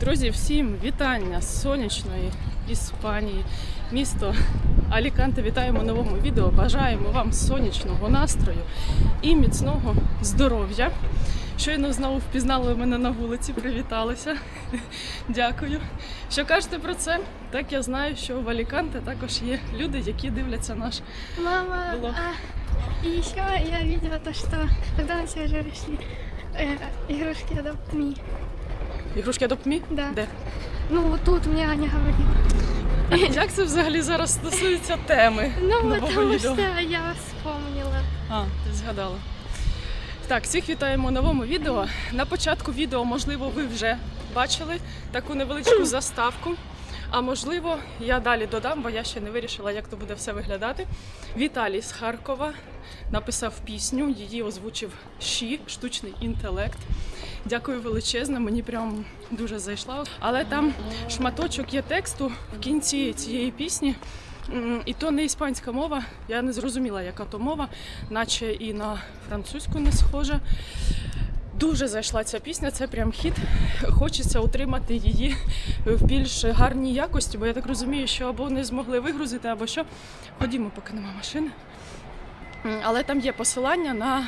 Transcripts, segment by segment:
Друзі, всім вітання з сонячної Іспанії, місто Аліканте. Вітаємо в новому відео. Бажаємо вам сонячного настрою і міцного здоров'я. Щойно знову впізнали мене на вулиці, привіталися. Дякую. Що кажете про це? Так я знаю, що в Аліканте також є люди, які дивляться наш Мама, Было. а, и еще я видела то, что когда мы все уже пришли, э, игрушки Adopt Me. ігрушки Адопмі? Да. Де? Ну, тут мені Аня говорить. Як це взагалі зараз стосується теми? Ну, тому що я вспомнила. А, ти згадала. Так, всіх вітаємо у новому відео. На початку відео, можливо, ви вже бачили таку невеличку заставку. А можливо, я далі додам, бо я ще не вирішила, як то буде все виглядати. Віталій з Харкова написав пісню, її озвучив Ші, штучний інтелект. Дякую величезне, мені прям дуже зайшла. Але там шматочок є тексту в кінці цієї пісні. І то не іспанська мова, я не зрозуміла, яка то мова, наче і на французьку не схожа. Дуже зайшла ця пісня, це прям хіт. Хочеться отримати її в більш гарній якості, бо я так розумію, що або не змогли вигрузити, або що. Ходімо, поки нема машини. Але там є посилання на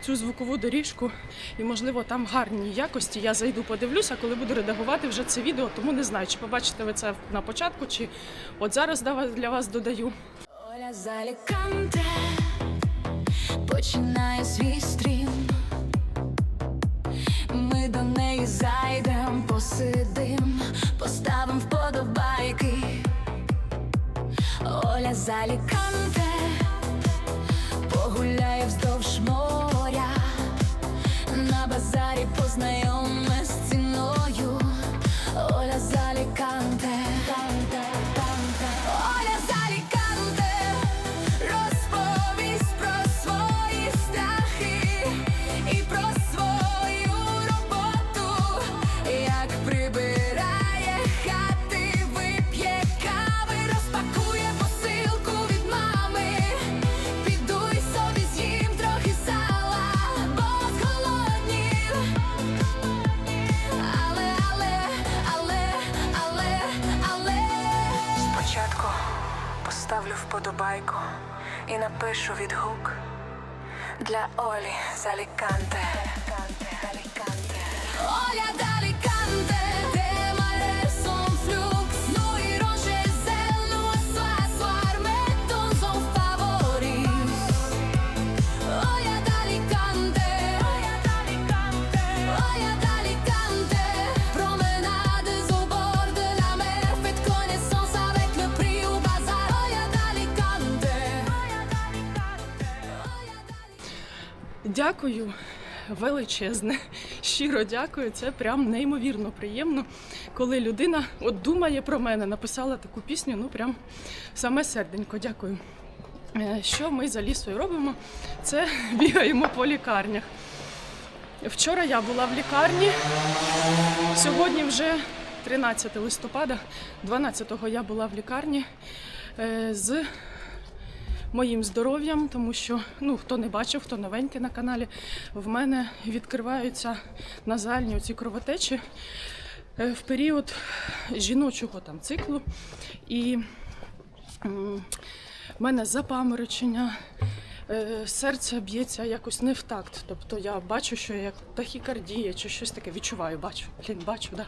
цю звукову доріжку, і можливо там гарні якості. Я зайду, подивлюся, коли буду редагувати вже це відео, тому не знаю, чи побачите ви це на початку, чи от зараз для вас- додаю. Оля починає свій стрім. Зайдем, посидим, поставим вподобайки. Оля з вподобайку і напишу відгук для Олі Заліканте. Оля d'Alicante, Дякую величезне, щиро дякую. Це прям неймовірно приємно, коли людина от думає про мене, написала таку пісню. Ну прям саме серденько. Дякую. Е, Що ми за лісою робимо? Це бігаємо по лікарнях. Вчора я була в лікарні. Сьогодні вже 13 листопада, 12-го я була в лікарні е, з моїм здоров'ям, тому що ну хто не бачив, хто новенький на каналі, в мене відкриваються назальні ці кровотечі е, в період жіночого там циклу. І в мене запаморочення. е, Серце б'ється якось не в такт. Тобто я бачу, що як тахікардія чи щось таке відчуваю, бачу, блін, бачу, да.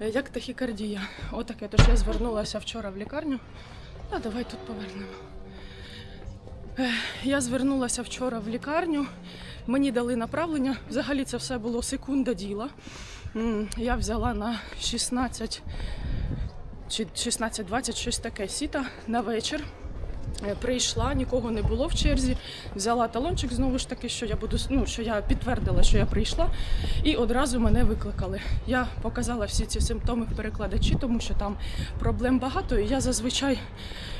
Е, як тахікардія. Отаке. Тож я звернулася вчора в лікарню. А давай тут повернемо. Я звернулася вчора в лікарню. Мені дали направлення. Взагалі це все було секунда діла. Я взяла на 16 чи 16-20, щось таке сіта на вечір. Е, Прийшла, нікого не було в черзі. Взяла талончик знову ж таки, що я буду ну, що я підтвердила, що я прийшла, і одразу мене викликали. Я показала всі ці симптоми в перекладачі, тому що там проблем багато. І я зазвичай,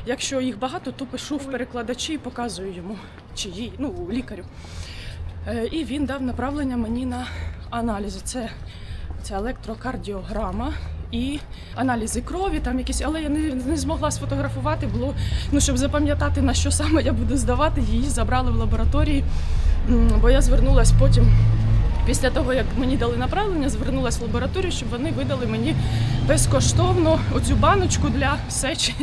якщо їх багато, то пишу в перекладачі і показую йому чи їй, ну лікарю. Е, І він дав направлення мені на аналізи. Це, це електрокардіограма і аналізи крові, там якісь, але я не, не змогла сфотографувати, було ну, щоб запам'ятати на що саме я буду здавати. Її забрали в лабораторії, бо я звернулася потім Після того, як мені дали направлення, звернулася в лабораторію, щоб вони видали мені безкоштовно оцю баночку для сечі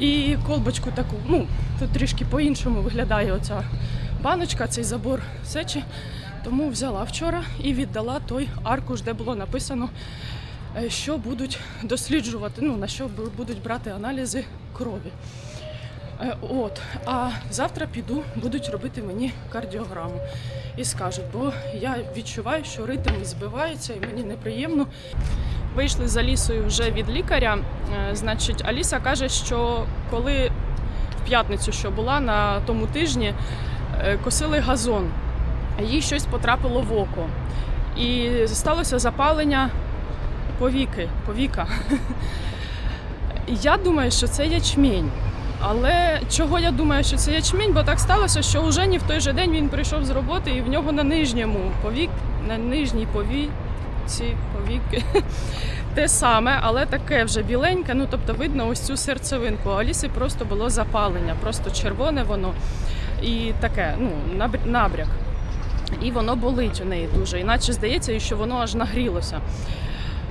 і колбочку таку. Ну, тут трішки по-іншому виглядає оця баночка, цей забор сечі. Тому взяла вчора і віддала той аркуш, де було написано, е, що будуть досліджувати, ну на що будуть брати аналізи крові. Е, От, а завтра піду, будуть робити мені кардіограму і скажуть, бо я відчуваю, що ритм збивається і мені неприємно. Вийшли за Алісою вже від лікаря. Е, Значить, Аліса каже, що коли в п'ятницю, що була на тому тижні, е, косили газон, їй щось потрапило в око. І сталося запалення повіки, повіка. Я думаю, що це ячмінь. Але чого я думаю, що це ячмінь? Бо так сталося, що у Жені в той же день він прийшов з роботи, і в нього на нижньому повік, на нижній повіці, повіки те саме, але таке вже біленьке. Ну тобто видно ось цю серцевинку. А Аліси просто було запалення, просто червоне воно і таке, ну набр- набряк. І воно болить у неї дуже, іначе здається, що воно аж нагрілося.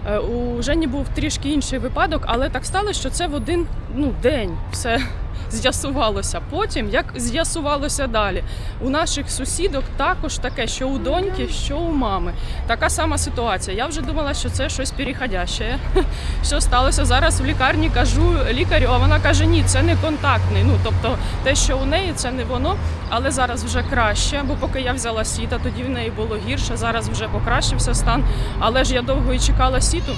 Е, У Жені був трішки інший випадок, але так сталося, що це в один ну, день. Все з'ясувалося. Потім, як з'ясувалося далі, у наших сусідок також таке, що у доньки, що у мами. Така сама ситуація. Я вже думала, що це щось переходяще. Що сталося зараз в лікарні? Кажу лікарю, а вона каже: ні, це не контактний. Ну тобто, те, що у неї, це не воно, але зараз вже краще. Бо поки я взяла сіта, тоді в неї було гірше. Зараз вже покращився стан. Але ж я довго і чекала сіту.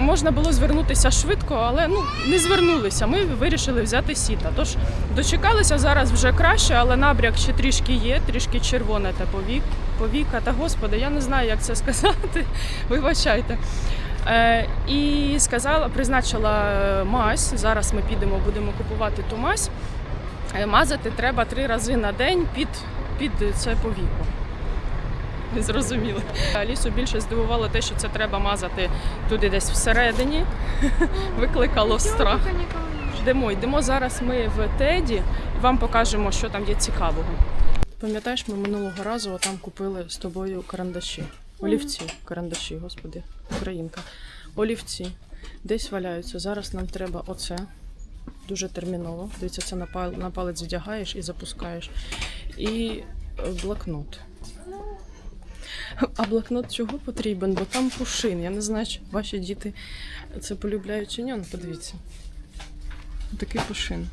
Можна було звернутися швидко, але ну не звернулися. Ми вирішили взяти сіта. Тож дочекалися зараз вже краще, але набряк ще трішки є, трішки червоне та повік, повіка. Та господи, я не знаю, як це сказати. Вибачайте. Е, і сказала, призначила е, мазь. Зараз ми підемо, будемо купувати ту мазь. Е, Мазати треба три рази на день під, під це повіку. Не зрозуміло. Алісу більше здивувало те, що це треба мазати туди десь всередині. Викликало страх. Йдемо, йдемо зараз ми в Теді і вам покажемо, що там є цікавого. Пам'ятаєш, ми минулого разу там купили з тобою карандаші. Олівці, карандаші, господи, українка. Олівці. Десь валяються. Зараз нам треба оце. Дуже терміново. Дивіться, це на палець вдягаєш і запускаєш. І е, блокнот. А блокнот чого потрібен? Бо там пушин. Я не знаю, чи ваші діти це полюбляють чи ні. Ну, подивіться. Такий пушин.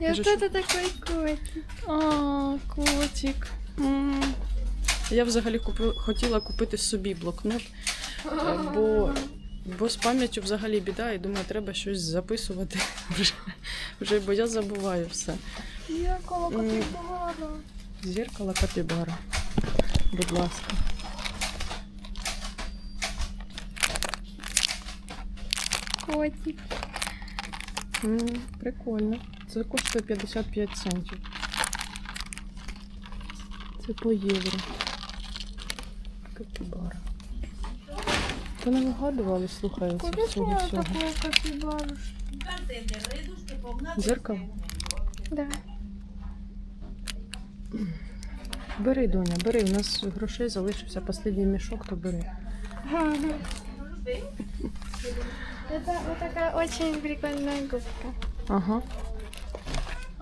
Вот Же это такой котик. А, котик. М. Я взагалі купи... хотіла купити собі блокнот, бо, бо з пам'яттю взагалі біда, і думаю, треба щось записувати. Вже, вже бо я забуваю все. Зеркало М. капибара. Зеркало капібара. Будь ласка. Котик. М, Прикольно. Це коштує 55 центів. Це по євро. Капібара. Та не вигадували, слухай, Купишь всього всього. Дзеркало? Да. Бери, доня, бери. У нас грошей залишився останній мішок, то бери. Это вот такая очень прикольная губка. Ага.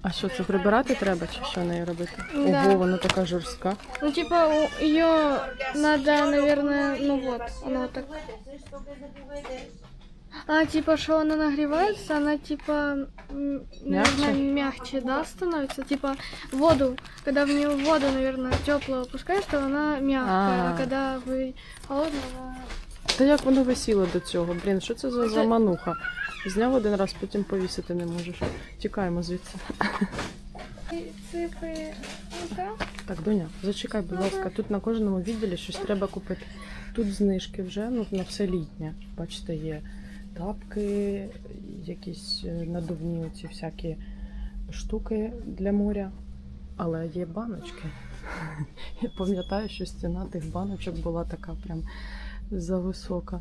А що, це прибирати треба чи що нею робити? Да. Ого, вона така жорстка. Ну, типа, ее надо, наверное, ну вот, она вот так. А, типа, что она нагревается, она, типа, м, наверное, мягче, да, становится? Типа, воду, когда в нее воду, наверное, теплую опускаешь, то она мягкая, А. а когда вы холодную, она... Та як воно висіло до цього? Блін, що це за замануха? Зняв один раз, потім повісити не можеш. Тікаємо звідси. И Цифры, да. Так, доня, зачекай, будь ласка, тут на кожному відділі щось треба купити. Тут знижки вже, ну на все літнє. Бачите, є тапки, якісь е, надувні оці всякі штуки для моря. Але є баночки. Я пам'ятаю, що стіна тих баночок була така прям зависока.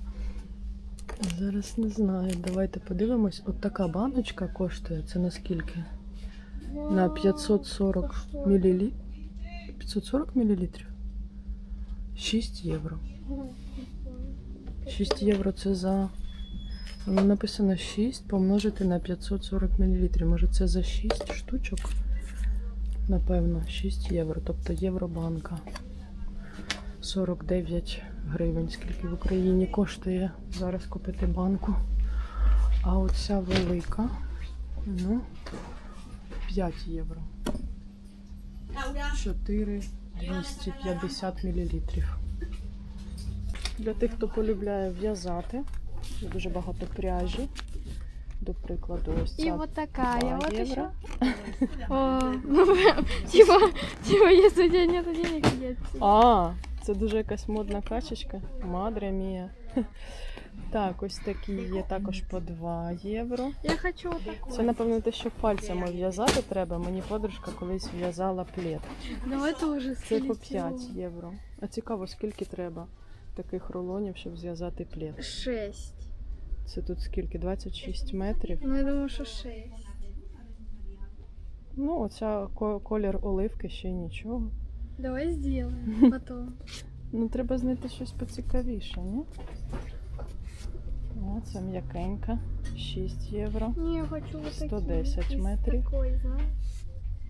Зараз не знаю. Давайте подивимось. От така баночка коштує. Це наскільки? На 540 мл. 540 мл? 6 євро. 6 євро це за. Воно написано 6 помножити на 540 мл. Може це за 6 штучок? Напевно, 6 євро. Тобто євробанка. 49 гривень, скільки в Україні коштує зараз купити банку. А оця велика, ну, 5 євро. 4 250 мл. Для тих, хто полюбляє в'язати, дуже багато пряжі. До прикладу, ось ця вот такая 2 вот євро. еще. Ну типа, типа, если у тебя нет денег, нет. А, це дуже якась модна качечка. Мадре мія. Так, ось такі є також по 2 євро. Я хочу вот. Це, напевно, те, що пальцями в'язати треба. Мені подружка колись в'язала плед. Давай тоже Це по 5 євро. А цікаво, скільки треба таких рулонів, щоб зв'язати плед. Шесть. Це тут скільки? 26 метрів. Ну, я думаю, что шесть. Ну, оця ко- колір оливки ще нічого. Давай сделаем потом. Ну, треба знайти щось поцікавіше, ні? О, це м'якенька. 6 євро. Не, я хочу вот такие. 110 из метрів. Такой, знаешь?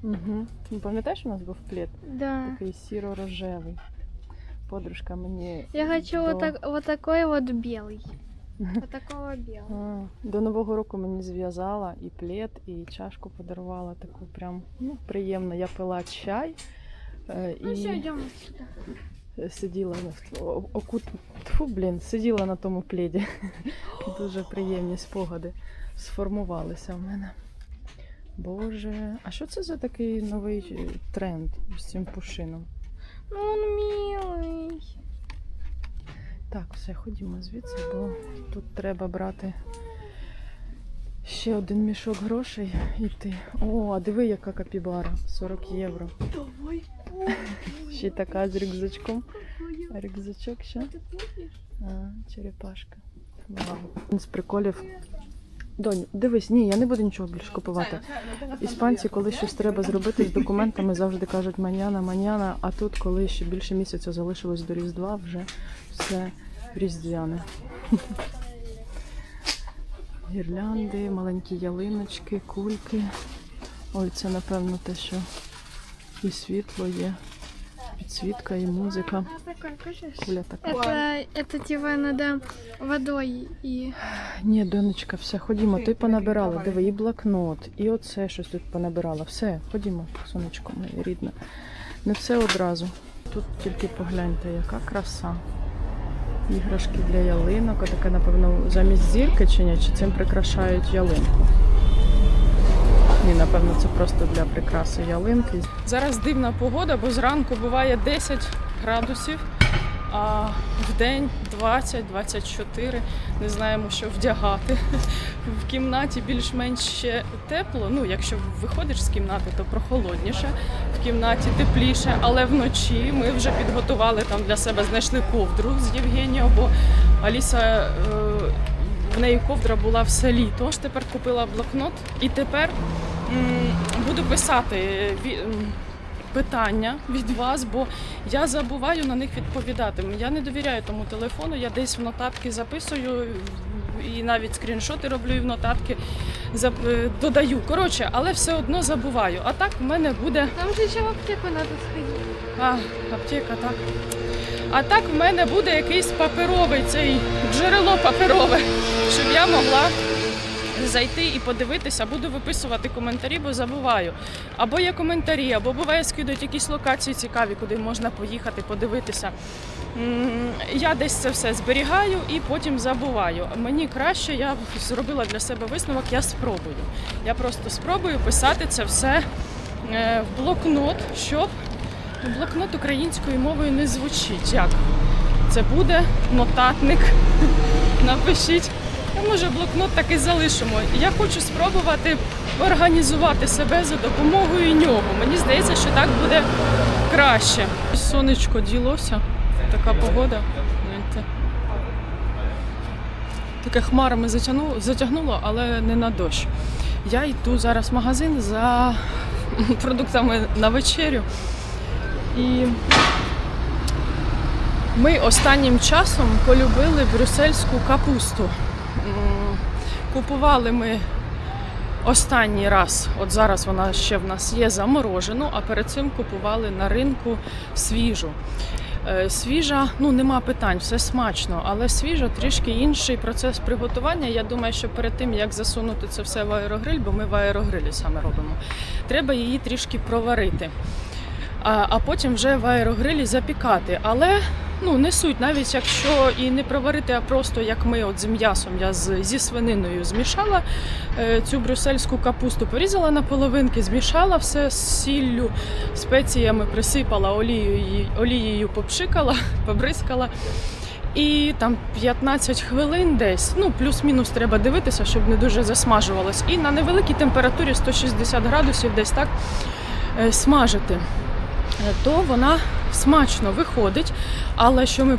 Угу. Ну, пам'ятаєш, у нас був плед? Да. Такий сіро-рожевий. Подружка мені Я хочу до, вот, так, вот такой вот белый. Вот такого белого. До Нового року мені зв'язала і плед, і чашку подарувала таку прям ну, приємно. Я пила чай е, Ну все, і идем сюда. сиділа на окут... Тьфу, блін, сиділа на тому пледі. Дуже приємні спогади сформувалися в мене. Боже, а що це за такий новий е, тренд з цим пушином? Ну он милый. Так, все, ходімо звідси, бо тут треба брати ще один мішок грошей і йти. О, а диви, яка капібара. 40 євро. Давай. Ще така з рюкзачком. Рюкзачок ще. А, черепашка. Вау. Один з приколів. Доню, дивись, ні, я не буду нічого більше купувати. Іспанці, коли щось треба зробити з документами, завжди кажуть маняна, маняна, а тут, коли ще більше місяця залишилось до Різдва, вже все різдвяне. Гірлянди, маленькі ялиночки, кульки. Ой, це напевно те, що і світло є, підсвітка, і музика. Куля така. Это, это типа надо водой и... Ні, донечка, все, ходімо, ти понабирала. Диви, і блокнот, і оце щось тут понабирала. Все, ходімо, сонечко моє рідне. Не все одразу. Тут тільки погляньте, яка краса. Іграшки для ялинок, а таке, напевно, замість зірки чи ні, чи цим прикрашають ялинку. Ні, напевно, це просто для прикраси ялинки. Зараз дивна погода, бо зранку буває 10 градусів, а в день 20-24. Не знаємо, що вдягати. В кімнаті більш-менш ще тепло. Ну, якщо виходиш з кімнати, то прохолодніше. В кімнаті тепліше, але вночі ми вже підготували там для себе, знайшли ковдру з Євгенією, бо Аліса. Е- в неї ковдра була все літо. Тож тепер купила блокнот і тепер буду писати питання від вас, бо я забуваю на них відповідати. Я не довіряю тому телефону, я десь в нотатки записую і навіть скріншоти роблю і в нотатки е, додаю. Коротше, але все одно забуваю. А так в мене буде Там же еще в аптеку надо сходить. а, аптека, так. А так в мене буде якийсь паперовий цей джерело паперове, щоб я могла зайти і подивитися, буду виписувати коментарі, бо забуваю. Або є коментарі, або буває скидують якісь локації цікаві, куди можна поїхати, подивитися. Я десь це все зберігаю і потім забуваю. Мені краще, я зробила для себе висновок, я спробую. Я просто спробую писати це все е, в блокнот, щоб Блокнот українською мовою не звучить. Як? Це буде нотатник. Напишіть. А може блокнот так і залишимо. Я хочу спробувати організувати себе за допомогою нього. Мені здається, що так буде краще. Сонечко ділося. Така погода. Таке хмарами затягнуло, затягнуло, але не на дощ. Я йду зараз в магазин за продуктами на вечерю. І Ми останнім часом полюбили брюссельську капусту. Купували ми останній раз, от зараз вона ще в нас є заморожену, а перед цим купували на ринку свіжу. Е, Свіжа, ну нема питань, все смачно, але свіжа трішки інший процес приготування. Я думаю, що перед тим як засунути це все в аерогриль, бо ми в аерогрилі саме робимо, треба її трішки проварити. А, потім вже в аерогрилі запікати. Але ну не суть, навіть якщо і не проварити, а просто як ми от з м'ясом, я з, зі свининою змішала е, цю брюссельську капусту, порізала на половинки, змішала все з сіллю, спеціями присипала олією, олією попшикала, побризкала. І там 15 хвилин десь, ну плюс-мінус треба дивитися, щоб не дуже засмажувалось. І на невеликій температурі 160 градусів десь так е, смажити. То вона смачно виходить. Але що ми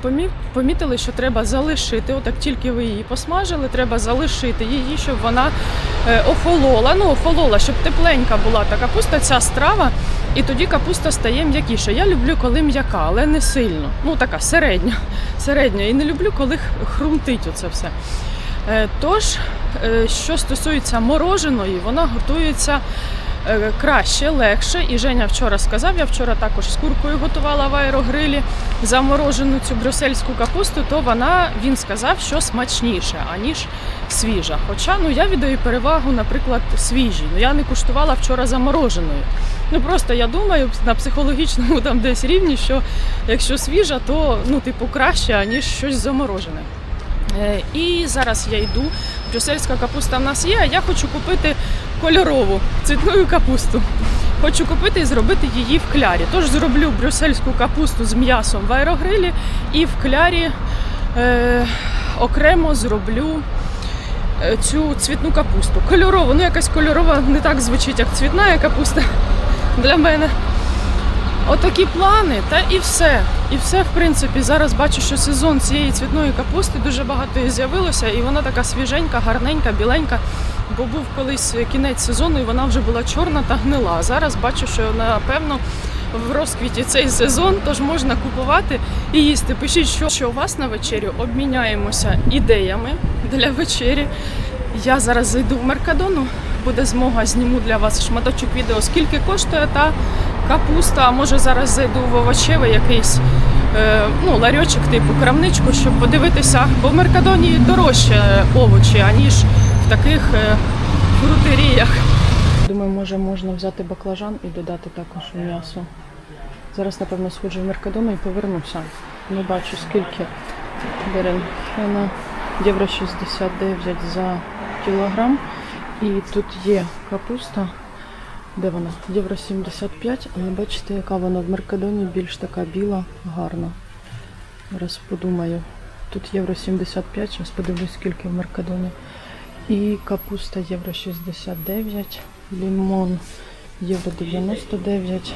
помітили, що треба залишити, отак тільки ви її посмажили, треба залишити її, щоб вона е, охолола. Ну, охолола, щоб тепленька була та капуста, ця страва, і тоді капуста стає м'якіша. Я люблю, коли м'яка, але не сильно. Ну, така середня. середня. І не люблю, коли хрумтить оце все. Е, Тож, е, що стосується мороженої, вона готується краще, легше. І Женя вчора сказав, я вчора також з куркою готувала в аерогрилі заморожену цю брюссельську капусту, то вона він сказав, що смачніше, аніж свіжа. Хоча ну я віддаю перевагу, наприклад, свіжій. Ну я не куштувала вчора замороженою. Ну просто я думаю на психологічному там десь рівні, що якщо свіжа, то ну типу краще, аніж щось заморожене. Е, І зараз я йду. Брюссельська капуста в нас є, а я хочу купити кольорову цвітну капусту. Хочу купити і зробити її в клярі. Тож зроблю брюссельську капусту з м'ясом в аерогрилі і в клярі е, окремо зроблю е, цю цвітну капусту. Кольорову, ну якась кольорова не так звучить, як цвітна капуста для мене. Отакі плани, та і все. І все, в принципі, зараз бачу, що сезон цієї цвітної капусти дуже багато її з'явилося, і вона така свіженька, гарненька, біленька. Бо був колись кінець сезону, і вона вже була чорна та гнила. Зараз бачу, що напевно в розквіті цей сезон, тож можна купувати і їсти. Пишіть, що, що у вас на вечерю обміняємося ідеями для вечері. Я зараз зайду в Меркадону, буде змога, зніму для вас шматочок відео, скільки коштує та капуста. А може зараз зайду в овочевий якийсь е, ну, ларьочок, типу крамничку, щоб подивитися, бо в Меркадоні дорожче овочі, аніж таких е, фрутеріях. Думаю, може можна взяти баклажан і додати також в м'ясо. Зараз, напевно, сходжу в Меркадону і повернуся. Не бачу скільки беренхена. Євро 69 за кілограм. І тут є капуста. Де вона? Євро 75, але бачите, яка вона в Меркадоні більш така біла, гарна. Зараз подумаю. Тут євро 75, зараз подивлюсь, скільки в Меркадоні. І капуста євро 69, лимон євро 99.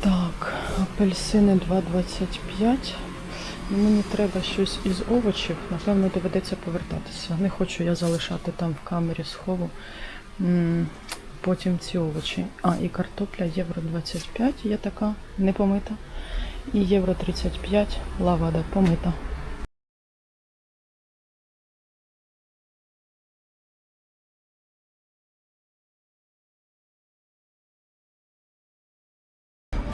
Так, апельсини 2,25. Ну, Мені треба щось із овочів. Напевно, доведеться повертатися. Не хочу я залишати там в камері схову. Потім ці овочі. А, і картопля євро 25, є така не помита. І євро 35 лавада помита.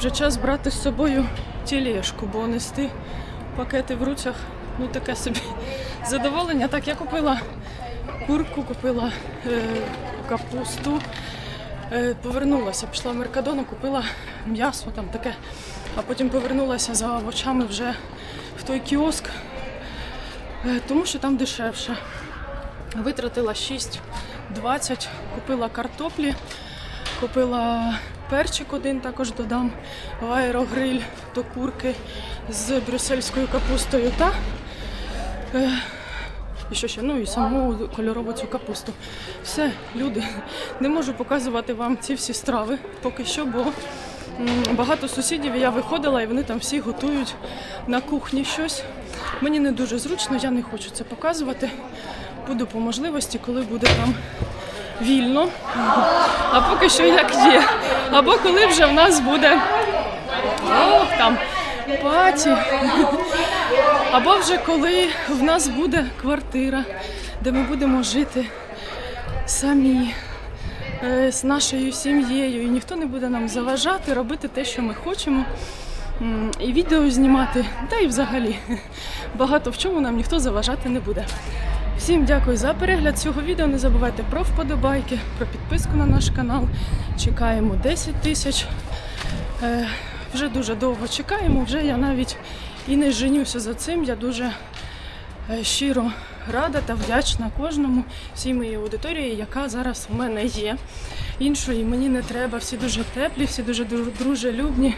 Вже час брати з собою тілешку, бо нести пакети в руцях ну таке собі задоволення. Так, я купила курку, купила е, капусту, е, повернулася, пішла в Меркадону, купила м'ясо там таке, а потім повернулася за овочами вже в той кіоск, е, тому що там дешевше. Витратила 6,20, купила картоплі, купила перчик один також додам в аерогриль до курки з брюссельською капустою та е, і що ще? Ну і саму кольорову цю капусту. Все, люди, не можу показувати вам ці всі страви поки що, бо багато сусідів я виходила і вони там всі готують на кухні щось. Мені не дуже зручно, я не хочу це показувати. Буду по можливості, коли буде там вільно. А поки що як є. Або коли вже в нас буде ох, там паті. Або вже коли в нас буде квартира, де ми будемо жити самі е, з нашою сім'єю, і ніхто не буде нам заважати робити те, що ми хочемо. І відео знімати, та й взагалі багато в чому нам ніхто заважати не буде. Всім дякую за перегляд цього відео. Не забувайте про вподобайки, про підписку на наш канал. Чекаємо 10 тисяч. Е, вже дуже довго чекаємо. Вже я навіть і не женюся за цим. Я дуже е, щиро рада та вдячна кожному, всій моїй аудиторії, яка зараз в мене є. Іншої мені не треба. Всі дуже теплі, всі дуже дружелюбні,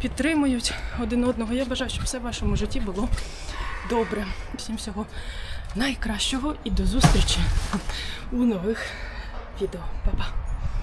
підтримують один одного. Я бажаю, щоб все в вашому житті було добре. Всім всього найкращого і до зустрічі у нових відео. Па-па!